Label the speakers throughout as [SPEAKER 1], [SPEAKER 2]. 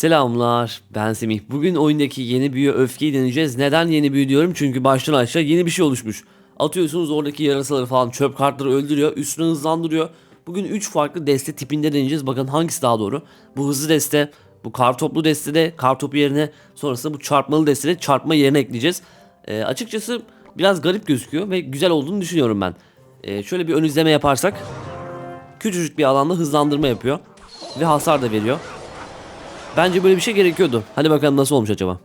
[SPEAKER 1] Selamlar, ben Semih. Bugün oyundaki yeni büyü öfkeyi deneyeceğiz. Neden yeni büyü diyorum? Çünkü baştan aşağı yeni bir şey oluşmuş. Atıyorsunuz oradaki yarasaları falan çöp kartları öldürüyor, üstünü hızlandırıyor. Bugün 3 farklı deste tipinde deneyeceğiz. Bakın hangisi daha doğru? Bu hızlı deste, bu kar toplu destede kar topu yerine sonrasında bu çarpmalı destede çarpma yerine ekleyeceğiz. Ee, açıkçası biraz garip gözüküyor ve güzel olduğunu düşünüyorum ben. Ee, şöyle bir ön izleme yaparsak küçücük bir alanda hızlandırma yapıyor ve hasar da veriyor. Bence böyle bir şey gerekiyordu. Hadi bakalım nasıl olmuş acaba.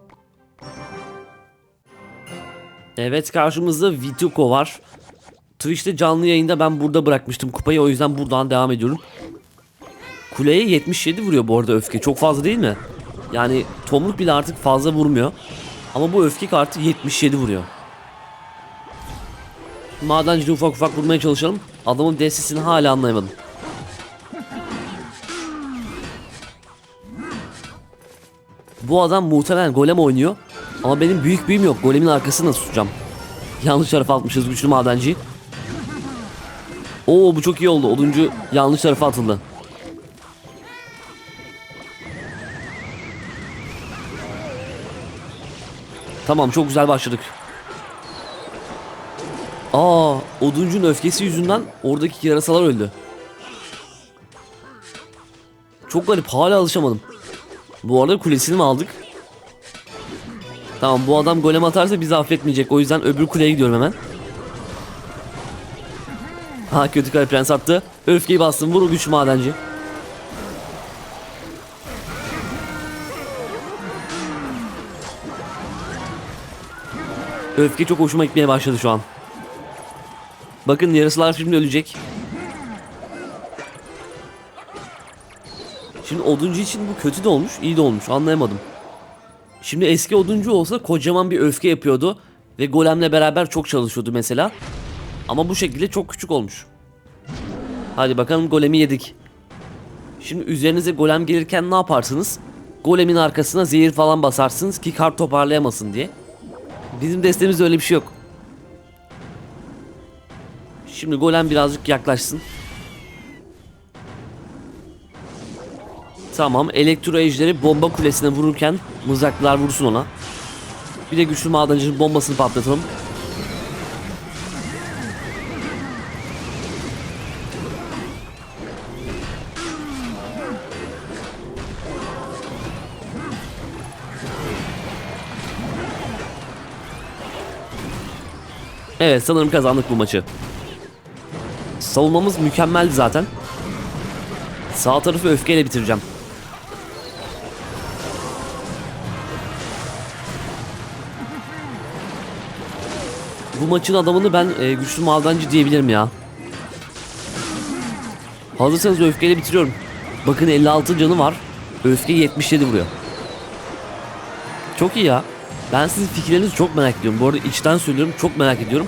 [SPEAKER 1] Evet karşımızda Vituko var. Twitch'te canlı yayında ben burada bırakmıştım kupayı o yüzden buradan devam ediyorum. Kuleye 77 vuruyor bu arada öfke. Çok fazla değil mi? Yani tomruk bile artık fazla vurmuyor. Ama bu öfke kartı 77 vuruyor. Madenciliği ufak ufak vurmaya çalışalım. Adamın destesini hala anlayamadım. Bu adam muhtemelen golem oynuyor. Ama benim büyük büyüm yok. Golemin arkasını nasıl tutacağım? Yanlış tarafa atmışız güçlü madenci. Oo bu çok iyi oldu. Oduncu yanlış tarafa atıldı. Tamam çok güzel başladık. Aa, oduncunun öfkesi yüzünden oradaki yarasalar öldü. Çok garip hala alışamadım. Bu arada kulesini mi aldık? Tamam bu adam golem atarsa bizi affetmeyecek. O yüzden öbür kuleye gidiyorum hemen. Ha kötü kale prens attı. Öfkeyi bastım. Vur o güçlü madenci. Öfke çok hoşuma gitmeye başladı şu an. Bakın yarısılar şimdi ölecek. Şimdi oduncu için bu kötü de olmuş, iyi de olmuş. Anlayamadım. Şimdi eski oduncu olsa kocaman bir öfke yapıyordu ve golemle beraber çok çalışıyordu mesela. Ama bu şekilde çok küçük olmuş. Hadi bakalım golemi yedik. Şimdi üzerinize golem gelirken ne yaparsınız? Golemin arkasına zehir falan basarsınız ki kart toparlayamasın diye. Bizim destemizde öyle bir şey yok. Şimdi golem birazcık yaklaşsın. Tamam elektro bomba kulesine vururken mızraklar vursun ona. Bir de güçlü madencinin bombasını patlatalım. Evet sanırım kazandık bu maçı. Savunmamız mükemmeldi zaten. Sağ tarafı öfkeyle bitireceğim. Bu maçın adamını ben e, güçlü madencı diyebilirim ya. Hazırsanız öfkeyle bitiriyorum. Bakın 56 canı var. Öfke 77 vuruyor. Çok iyi ya. Ben sizin fikirlerinizi çok merak ediyorum. Bu arada içten söylüyorum çok merak ediyorum.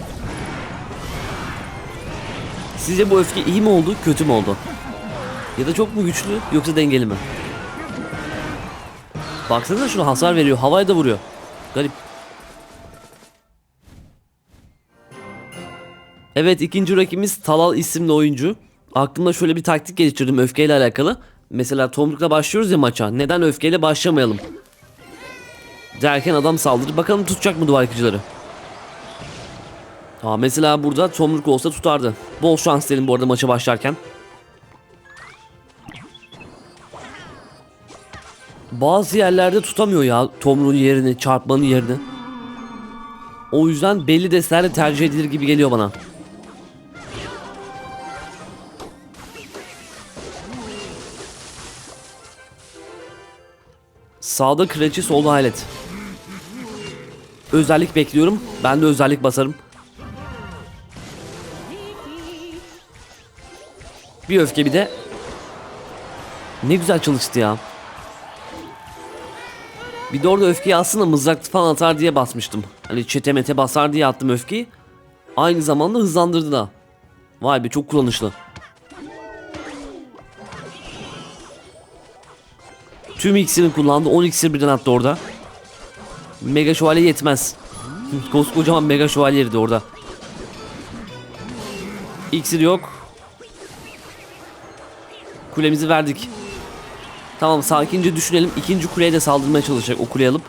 [SPEAKER 1] Sizce bu öfke iyi mi oldu, kötü mü oldu? Ya da çok mu güçlü yoksa dengeli mi? Baksanıza şuna hasar veriyor. Havaya da vuruyor. Garip. Evet ikinci rakibimiz Talal isimli oyuncu. Aklımda şöyle bir taktik geliştirdim öfkeyle alakalı. Mesela Tomruk'la başlıyoruz ya maça. Neden öfkeyle başlamayalım? Derken adam saldırır. Bakalım tutacak mı duvar yıkıcıları? Aa, mesela burada Tomruk olsa tutardı. Bol şans dedim bu arada maça başlarken. Bazı yerlerde tutamıyor ya Tomruk'un yerini, çarpmanın yerini. O yüzden belli destelerle tercih edilir gibi geliyor bana. Sağda kraliçe solda hayalet. Özellik bekliyorum. Ben de özellik basarım. Bir öfke bir de. Ne güzel çalıştı ya. Bir de orada öfkeyi aslında mızrak falan atar diye basmıştım. Hani çetemete basar diye attım öfkeyi. Aynı zamanda hızlandırdı da. Vay be çok kullanışlı. Tüm iksirini kullandı. 10 iksir birden attı orada. Mega şövalye yetmez. Koskocaman mega şövalyeydi orada. İksir yok. Kulemizi verdik. Tamam sakince düşünelim. İkinci kuleye de saldırmaya çalışacak o kuleyi alıp.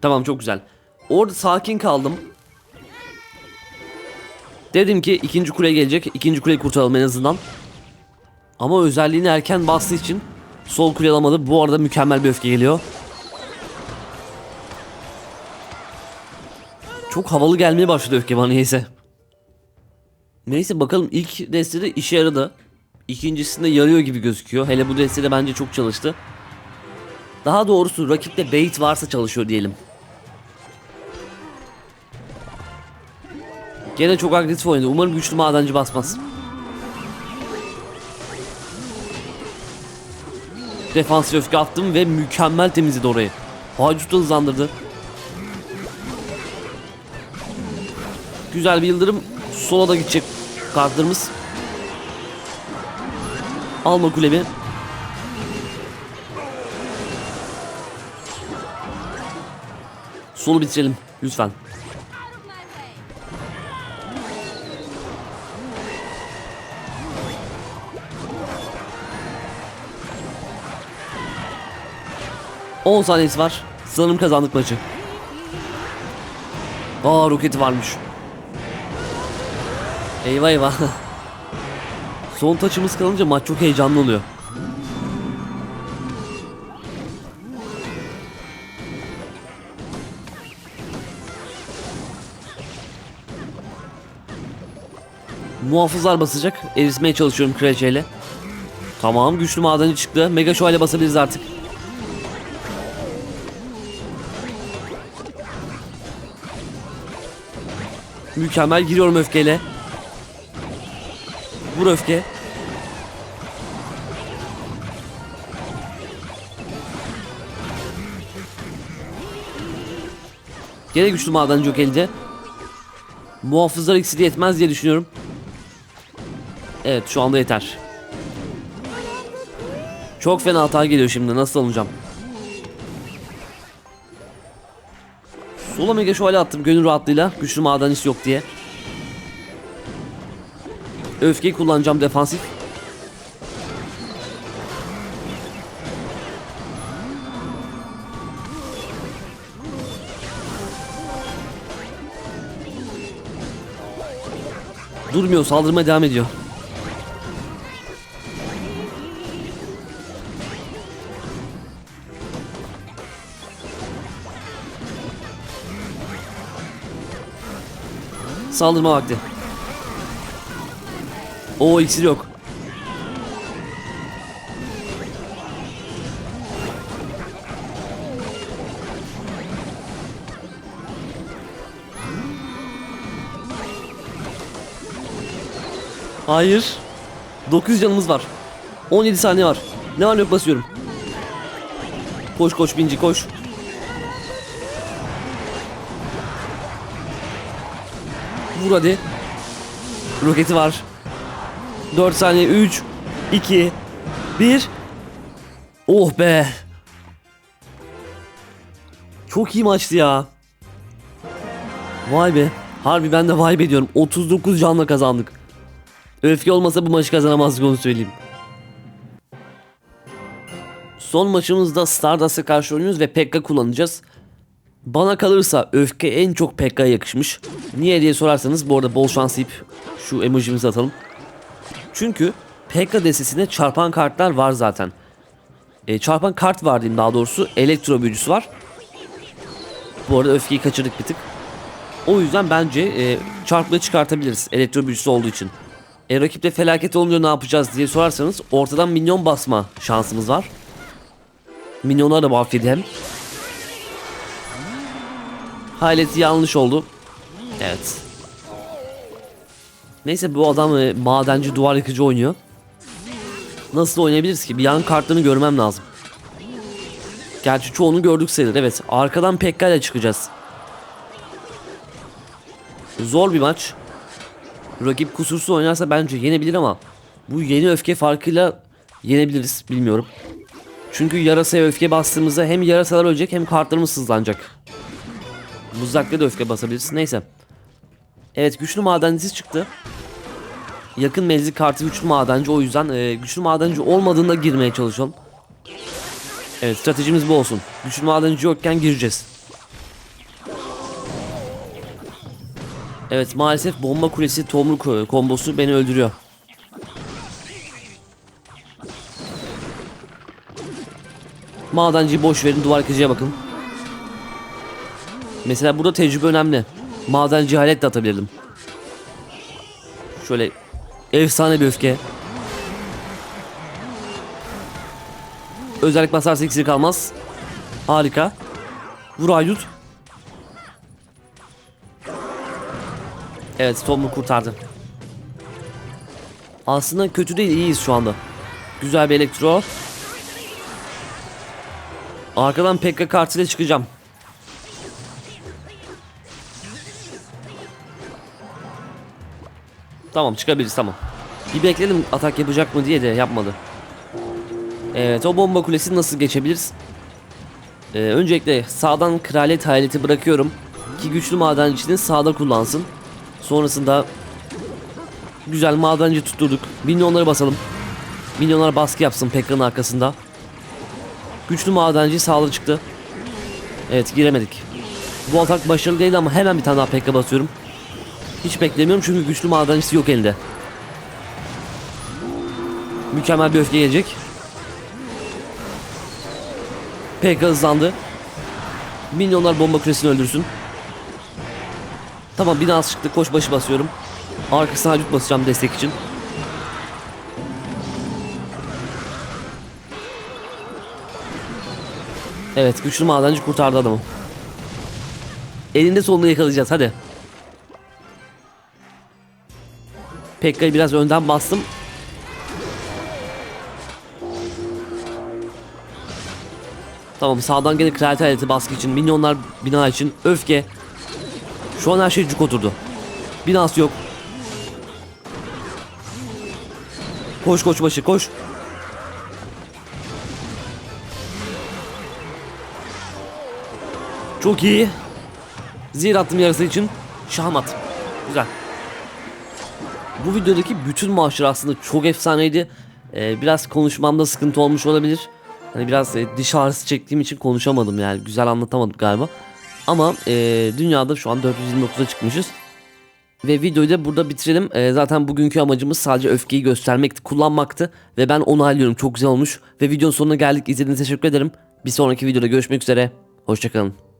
[SPEAKER 1] Tamam çok güzel. Orada sakin kaldım. Dedim ki ikinci kule gelecek. ikinci kuleyi kurtaralım en azından. Ama özelliğini erken bastığı için sol kule alamadı. Bu arada mükemmel bir öfke geliyor. Çok havalı gelmeye başladı öfke bana neyse. Neyse bakalım ilk destede işe yaradı. İkincisinde yarıyor gibi gözüküyor. Hele bu destede bence çok çalıştı. Daha doğrusu rakipte bait varsa çalışıyor diyelim. Gene çok agresif oynadı. Umarım güçlü madenci basmaz. Defansif öfke attım ve mükemmel temizledi orayı. Hacutu hızlandırdı. Güzel bir yıldırım. Sola da gidecek kartlarımız. Alma kulemi. Solu bitirelim lütfen. On saniyesi var. Sanırım kazandık maçı. Aa roketi varmış. Eyvah eyvah. Son taçımız kalınca maç çok heyecanlı oluyor. Muhafızlar basacak. Eritmeye çalışıyorum kraliçeyle. Tamam güçlü madeni çıktı. Mega şövalye basabiliriz artık. Mükemmel giriyorum öfkeyle. Vur öfke. Gene güçlü madenci yok elde. Muhafızlar ikisi yetmez diye düşünüyorum. Evet şu anda yeter. Çok fena hata geliyor şimdi nasıl alacağım? Sola mega şövalye attım gönül rahatlığıyla güçlü madenci yok diye. Öfkeyi kullanacağım defansif. Durmuyor saldırmaya devam ediyor. Saldırma vakti. O iksir yok. Hayır. 900 canımız var. 17 saniye var. Ne var yok basıyorum. Koş koş binci koş. Vur hadi. Roketi var. 4 saniye 3 2 1 Oh be. Çok iyi maçtı ya. Vay be. Harbi ben de vay be diyorum. 39 canla kazandık. Öfke olmasa bu maçı kazanamazdık onu söyleyeyim. Son maçımızda Stardust'a karşı oynuyoruz ve Pekka kullanacağız. Bana kalırsa öfke en çok Pekka'ya yakışmış. Niye diye sorarsanız bu arada bol şans deyip şu emojimizi atalım. Çünkü Pekka destesinde çarpan kartlar var zaten. E, çarpan kart var diyeyim daha doğrusu. Elektro büyücüsü var. Bu arada öfkeyi kaçırdık bir tık. O yüzden bence e, çarpla çıkartabiliriz elektro büyücüsü olduğu için. E, rakipte felaket olunca ne yapacağız diye sorarsanız ortadan minyon basma şansımız var. Minyonlar da buff hem. Hayleti yanlış oldu. Evet. Neyse bu adam e, madenci duvar yıkıcı oynuyor. Nasıl oynayabiliriz ki? Bir yan kartlarını görmem lazım. Gerçi çoğunu gördük sayılır. Evet. Arkadan Pekka çıkacağız. Zor bir maç. Rakip kusursuz oynarsa bence yenebilir ama bu yeni öfke farkıyla yenebiliriz. Bilmiyorum. Çünkü yarasaya öfke bastığımızda hem yarasalar ölecek hem kartlarımız hızlanacak. Mızrakla da öfke basabiliriz. Neyse. Evet güçlü madencisi çıktı. Yakın menzil kartı güçlü madenci o yüzden e, güçlü madenci olmadığında girmeye çalışalım. Evet stratejimiz bu olsun. Güçlü madenci yokken gireceğiz. Evet maalesef bomba kulesi tomruk kombosu beni öldürüyor. Madenciyi boş verin duvar kıcıya bakın. Mesela burada tecrübe önemli. Maden cehalet de atabilirdim. Şöyle efsane bir öfke. Özellik basarsa iksir kalmaz. Harika. Vur haydut. Evet Tom'u kurtardı. Aslında kötü değil iyiyiz şu anda. Güzel bir elektro. Arkadan Pekka kartıyla çıkacağım. Tamam çıkabiliriz tamam. Bir bekledim atak yapacak mı diye de yapmadı. Evet o bomba kulesini nasıl geçebiliriz? Ee, öncelikle sağdan kraliyet hayaleti bırakıyorum. Ki güçlü madencinin sağda kullansın. Sonrasında güzel madenci tutturduk. Minyonları basalım. Minyonlar baskı yapsın Pekka'nın arkasında. Güçlü madenci sağda çıktı. Evet giremedik. Bu atak başarılı değil ama hemen bir tane daha Pekka basıyorum. Hiç beklemiyorum çünkü güçlü madencisi yok elde. Mükemmel bir öfke gelecek. Pekka hızlandı. Minyonlar bomba kulesini öldürsün. Tamam bina çıktı. Koş başı basıyorum. Arkasına hacut basacağım destek için. Evet güçlü madenci kurtardı adamı. Elinde sonunda yakalayacağız hadi. Pekka'yı biraz önden bastım. Tamam sağdan gene kraliyet aleti baskı için, minyonlar bina için, öfke. Şu an her şey cuk oturdu. Binası yok. Koş koş başı koş. Çok iyi. Zehir attım yarısı için. Şahmat. Güzel. Bu videodaki bütün maçlar aslında çok efsaneydi. Ee, biraz konuşmamda sıkıntı olmuş olabilir. Hani biraz e, diş ağrısı çektiğim için konuşamadım yani. Güzel anlatamadım galiba. Ama e, dünyada şu an 429'a çıkmışız. Ve videoyu da burada bitirelim. E, zaten bugünkü amacımız sadece öfkeyi göstermekti, kullanmaktı. Ve ben onu hallediyorum. Çok güzel olmuş. Ve videonun sonuna geldik. İzlediğiniz için teşekkür ederim. Bir sonraki videoda görüşmek üzere. Hoşçakalın.